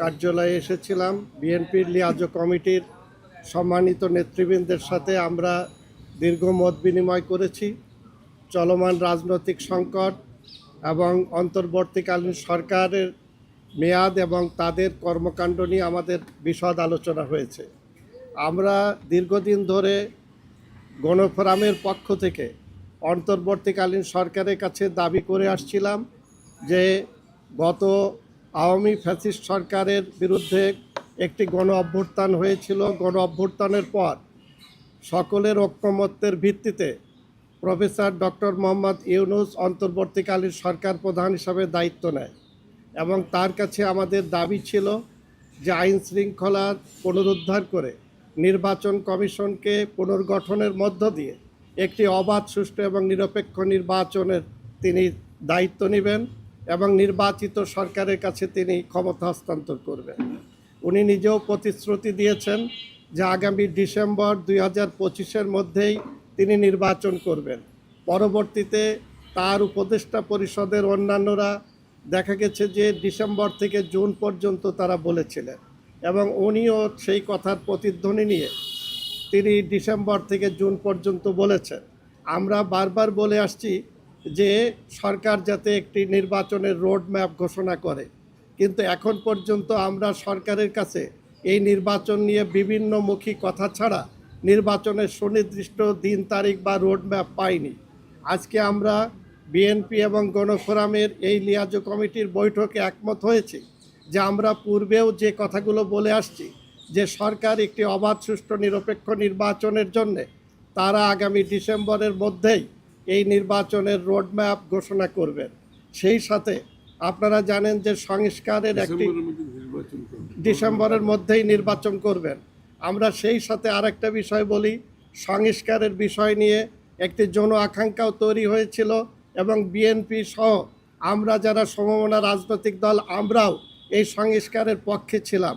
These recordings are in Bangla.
কার্যালয়ে এসেছিলাম। বিএনপির লিয়াজ কমিটির সম্মানিত নেতৃবৃন্দের সাথে আমরা দীর্ঘ মত বিনিময় করেছি। চলমান রাজনৈতিক সংকট এবং অন্তর্বর্তীকালীন সরকারের মেয়াদ এবং তাদের কর্মকাণ্ড নিয়ে আমাদের বিশদ আলোচনা হয়েছে। আমরা দীর্ঘদিন ধরে গণফোরামের পক্ষ থেকে অন্তর্বর্তীকালীন সরকারের কাছে দাবি করে আসছিলাম যে গত আওয়ামী ফ্যাসিস্ট সরকারের বিরুদ্ধে একটি গণ অভ্যুত্থান হয়েছিল। গণ অভ্যুত্থানের পর সকলের ঐক্যমত্যের ভিত্তিতে প্রফেসর ডক্টর মোহাম্মদ ইউনুস অন্তর্বর্তীকালীন সরকার প্রধান হিসাবে দায়িত্ব নেয় এবং তার কাছে আমাদের দাবি ছিল যে আইন শৃঙ্খলা পুনরুদ্ধার করে নির্বাচন কমিশনকে পুনর্গঠনের মধ্য দিয়ে একটি অবাধ, সুষ্ঠু এবং নিরপেক্ষ নির্বাচনের তিনি দায়িত্ব নেবেন। এবং নির্বাচিত সরকারের কাছে তিনি ক্ষমতা হস্তান্তর করবেন। উনি নিজেও প্রতিশ্রুতি দিয়েছেন যে আগামী ডিসেম্বর দুই হাজার পঁচিশের মধ্যেই তিনি নির্বাচন করবেন। পরবর্তীতে তার উপদেষ্টা পরিষদের অন্যান্যরা দেখা গেছে যে ডিসেম্বর থেকে জুন পর্যন্ত তারা বলেছিলেন এবং উনিও সেই কথার প্রতিধ্বনি নিয়ে তিনি ডিসেম্বর থেকে জুন পর্যন্ত বলেছেন। আমরা বারবার বলে আসছি যে সরকার যাতে একটি নির্বাচনের রোড ম্যাপ ঘোষণা করে। কিন্তু এখন পর্যন্ত আমরা সরকারের কাছে এই নির্বাচন নিয়ে বিভিন্নমুখী কথা ছাড়া নির্বাচনের সুনির্দিষ্ট দিন, তারিখ বা রোড ম্যাপ পাইনি। আজকে আমরা বিএনপি এবং গণফোরামের এই লিয়াজো কমিটির বৈঠকে একমত হয়েছি যে আমরা পূর্বেও যে কথাগুলো বলে আসছি যে সরকার একটি অবাধ, সুষ্ঠু, নিরপেক্ষ নির্বাচনের জন্যে তারা আগামী ডিসেম্বরের মধ্যেই এই নির্বাচনের রোডম্যাপ ঘোষণা করবেন। সেই সাথে আপনারা জানেন যে সংস্কারের একটি ডিসেম্বরের মধ্যেই নির্বাচন করবেন। আমরা সেই সাথে আরেকটা বিষয় বলি সংস্কারের বিষয় নিয়ে একটি জন আকাঙ্ক্ষাও তৈরি হয়েছিল এবং বিএনপি সহ আমরা যারা সমমনা রাজনৈতিক দল আমরাও এই সংস্কারের পক্ষে ছিলাম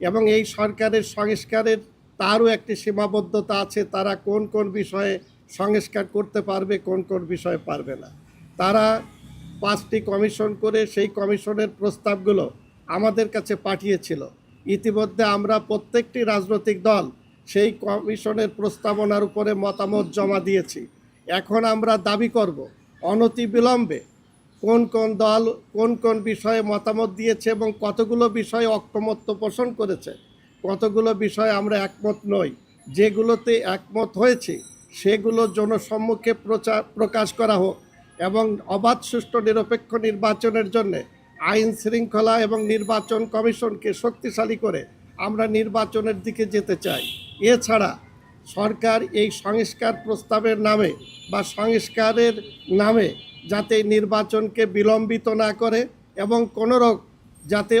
এবং এই সরকারের সংস্কারের তারও একটি সীমাবদ্ধতা আছে তারা কোন কোন বিষয়ে সংস্কার করতে পারবে, কোন কোন বিষয়ে পারবে না। তারা পাঁচটি কমিশন করে সেই কমিশনের প্রস্তাবগুলো আমাদের কাছে পাঠিয়েছিল। ইতিমধ্যে আমরা প্রত্যেকটি রাজনৈতিক দল সেই কমিশনের প্রস্তাবনার উপরে মতামত জমা দিয়েছি। এখন আমরা দাবি করব অনতিবিলম্বে কোন কোন দল কোন কোন বিষয়ে মতামত দিয়েছে এবং কতগুলো বিষয়ে অক্ষমত্ব পোষণ করেছে। কতগুলো বিষয়ে আমরা একমত নই। যেগুলোতে একমত হয়েছে সেগুলো জনসম্মুখে প্রচার প্রকাশ করা হোক এবং অবাধ, সুষ্ঠু, নিরপেক্ষ নির্বাচনের জন্য আইন শৃঙ্খলা এবং নির্বাচন কমিশনকে শক্তিশালী করে আমরা নির্বাচনের দিকে যেতে চাই। এছাড়া সরকার এই সংস্কার প্রস্তাবের নামে বা সংস্কারের নামে যাতে নির্বাচনকে বিলম্বিত না করে এবং কোনো রকম যাতে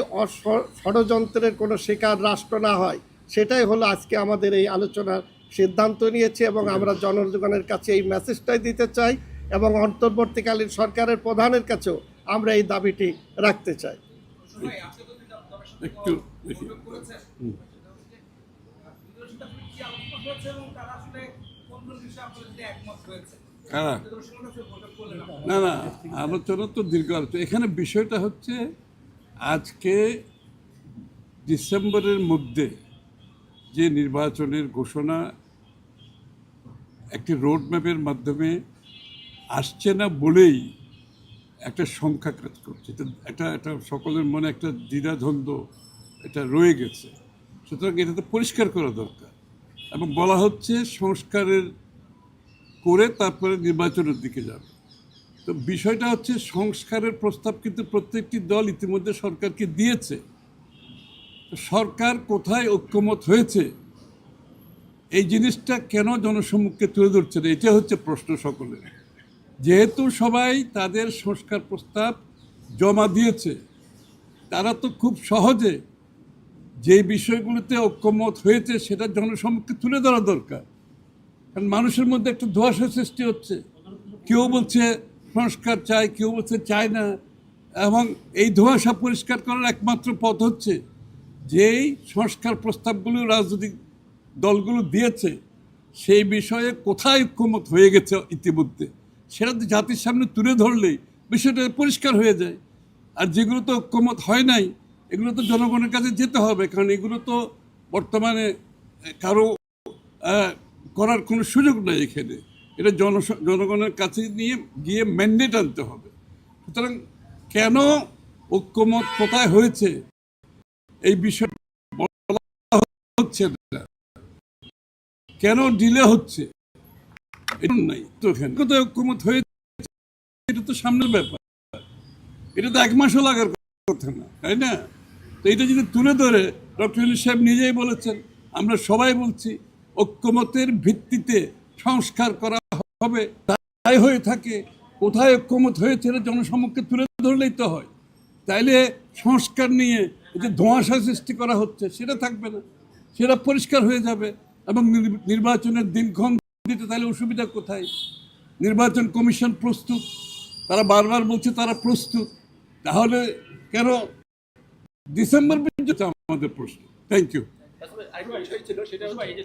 ষড়যন্ত্রের কোনো শিকার রাষ্ট্র না হয়, সেটাই হলো আজকে আমাদের এই আলোচনার সিদ্ধান্ত নিয়েছে এবং আমরা জনগণের কাছে এই মেসেজটাই দিতে চাই এবং অন্তর্বর্তীকালীন সরকারের প্রধানের কাছেও আমরা এই দাবিটি রাখতে চাই। একটু না না। আলোচনা তো দীর্ঘ আলোচনা এখানে বিষয়টা হচ্ছে আজকে ডিসেম্বরের মধ্যে যে নির্বাচনের ঘোষণা একটি রোড ম্যাপের মাধ্যমে আসছে না বলেই একটা সংখ্যা কাজ করছে। এটা একটা একটা সকলের মনে একটা দ্বিধাদ্বন্দ্ব এটা রয়ে গেছে। সুতরাং এটা তো পরিষ্কার করা দরকার এবং বলা হচ্ছে সংস্কারের করে তারপরে নির্বাচনের দিকে যাবে। তো বিষয়টা হচ্ছে সংস্কারের প্রস্তাব কিন্তু প্রত্যেকটি দল ইতিমধ্যে সরকারকে দিয়েছে। সরকার কোথায় ঐক্যমত হয়েছে এই জিনিসটা কেন জনসম্মুখে তুলে ধরছে না? এটা হচ্ছে প্রশ্ন সকলের। যেহেতু সবাই তাদের সংস্কার প্রস্তাব জমা দিয়েছে, তারা তো খুব সহজে যে বিষয়গুলোতে ঐক্যমত হয়েছে সেটা জনসম্মুখে তুলে ধরা দরকার। কারণ মানুষের মধ্যে একটা ধোয়াশা সৃষ্টি হচ্ছে। কেউ বলছে সংস্কার চায় কেউ বলছে চায় না, এবং এই ধোঁয়াশা পরিষ্কার করার একমাত্র পথ হচ্ছে যেই সংস্কার প্রস্তাবগুলো রাজনৈতিক দলগুলো দিয়েছে, সেই বিষয়ে কোথায় ঐক্যমত হয়ে গেছে ইতিমধ্যে? সেটা তো জাতির সামনে তুলে ধরলেই বিষয়টা পরিষ্কার হয়ে যায়। আর যেগুলো তো ঐক্যমত হয় নাই, এগুলো তো জনগণের কাছে যেতে হবে, কারণ এগুলো তো বর্তমানে কারও করার কোনো সুযোগ নেই এখানে। এটা জন, জনগণের কাছে নিয়ে গিয়ে ম্যান্ডেট আনতে হবে। সুতরাং কেন ঐক্যমত কোথায় হয়েছে? এই বিষয় বলা হচ্ছে না। কেন ডিলে হচ্ছে? এটা নাই তো এখানে। কোথায় ঐক্যমত হয়েছে এটা তো সামনের ব্যাপার। এটা তো এক মাসও লাগার কথা না, তাই না? তো এটা যদি তুলে ধরে, ডক্টর ইউনুস সাহেব নিজেই বলেছেন, আমরা সবাই বলছি, ঐক্যমতের ভিত্তিতে সংস্কার করা হবে। তাই হয়ে থাকে, কোথায় ঐক্যমত হয়েছে এটা জনসমক্ষে তুলে ধরলেই তো হয়। তাইলে সংস্কার নিয়ে যে ধোঁয়াশা সৃষ্টি করা হচ্ছে, সেটা থাকবে না। সেটা পরিষ্কার হয়ে যাবে। এবং নির্বাচনের দিনক্ষণ দিতে তাহলে অসুবিধা কোথায়? নির্বাচন কমিশন প্রস্তুত তারা বারবার বলছে তারা প্রস্তুত তাহলে কেন ডিসেম্বর পর্যন্ত আমাদের প্রশ্ন। থ্যাংক ইউ আসলে আরেকটা সেটা এই যে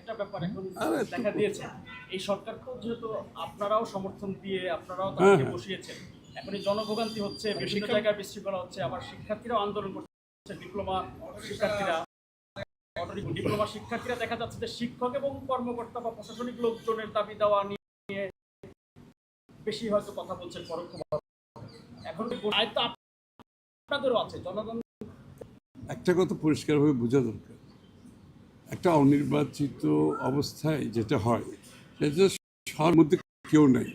একটা ব্যাপার এখন আরে তো- দেখা দিয়েছে। এই সরকার যেহেতু আপনারাও সমর্থন দিয়ে আপনারাও হ্যাঁ, তাকে হ্যাঁ। বসিয়েছেন এখন এই জনভোগান্তি হচ্ছে বিভিন্ন জায়গায় বিশৃঙ্খলা হচ্ছে আবার শিক্ষার্থীরাও আন্দোলন করছে ডিপ্লোমা শিক্ষার্থীরা। ডিপ্লোমা শিক্ষার্থীরা দেখা যাচ্ছে যে শিক্ষক এবং কর্মকর্তা বা প্রশাসনিক লোকজনের দাবি দেওয়া নিয়ে বেশি হয়তো কথা বলছেন পরোক্ষভাবে। এখন দায়িত্ব আপনাদেরও আছে, জনগণ একটা কথা পরিষ্কারভাবে বোঝা দরকার। একটা অনির্বাচিত অবস্থায় যেটা হয়, সেটা সবার মধ্যে কেউ নেই।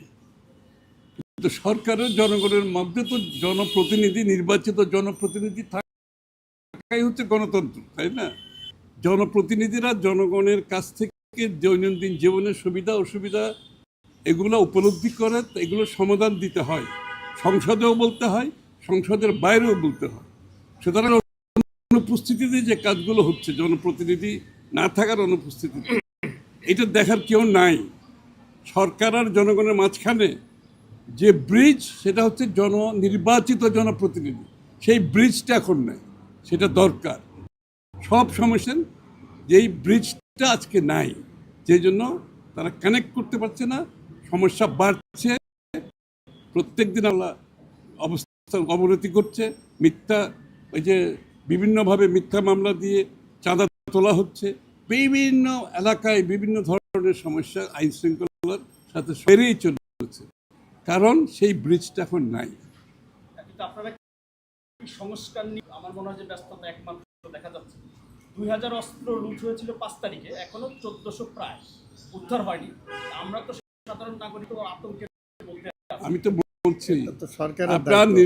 কিন্তু সরকারের, জনগণের মধ্যে তো জনপ্রতিনিধি, নির্বাচিত জনপ্রতিনিধি থাকাই হচ্ছে গণতন্ত্র, তাই না? জনপ্রতিনিধিরা জনগণের কাছ থেকে দৈনন্দিন জীবনের সুবিধা, অসুবিধা এগুলো উপলব্ধি করে, এগুলো সমাধান দিতে হয়। সংসদেও বলতে হয়, সংসদের বাইরেও বলতে হয়। সুতরাং অনুপস্থিতিতে যে কাজগুলো হচ্ছে, জনপ্রতিনিধি না থাকার অনুপস্থিতিতে, এটা দেখার কেউ নাই। সরকার আর জনগণের মাঝখানে যে ব্রিজ সেটা হচ্ছে জন নির্বাচিত জনপ্রতিনিধি। সেই ব্রিজটা এখন নাই, সেটা দরকার। সব সমস্যা যেই ব্রিজটা আজকে নাই, যে জন্য তারা কানেক্ট করতে পারছে না, সমস্যা বাড়ছে। প্রত্যেক দিন আমরা অবস্থা অবনতি করছে মিথ্যা, ওই যে বিভিন্নভাবে মিথ্যা মামলা দিয়ে চাঁদা তোলা হচ্ছে। বিভিন্ন এলাকায় বিভিন্ন ধরনের সমস্যা আইন শৃঙ্খলার সাথে বেড়েই চলেছে। কারণ সেই ব্রিজটা এখন নাই। সংস্কার নিয়ে আমার মনে হয় যে ব্যস্ততা একমাত্র দেখা যাচ্ছে। দুই হাজার অস্ত্র লুট হয়েছিল পাঁচ তারিখে এখনও চোদ্দশো প্রায়। উদ্ধার হয়নি। আমরা তো সাধারণ নাগরিক আতঙ্কের আমি তো বলছি আপনার দায়িত্ব।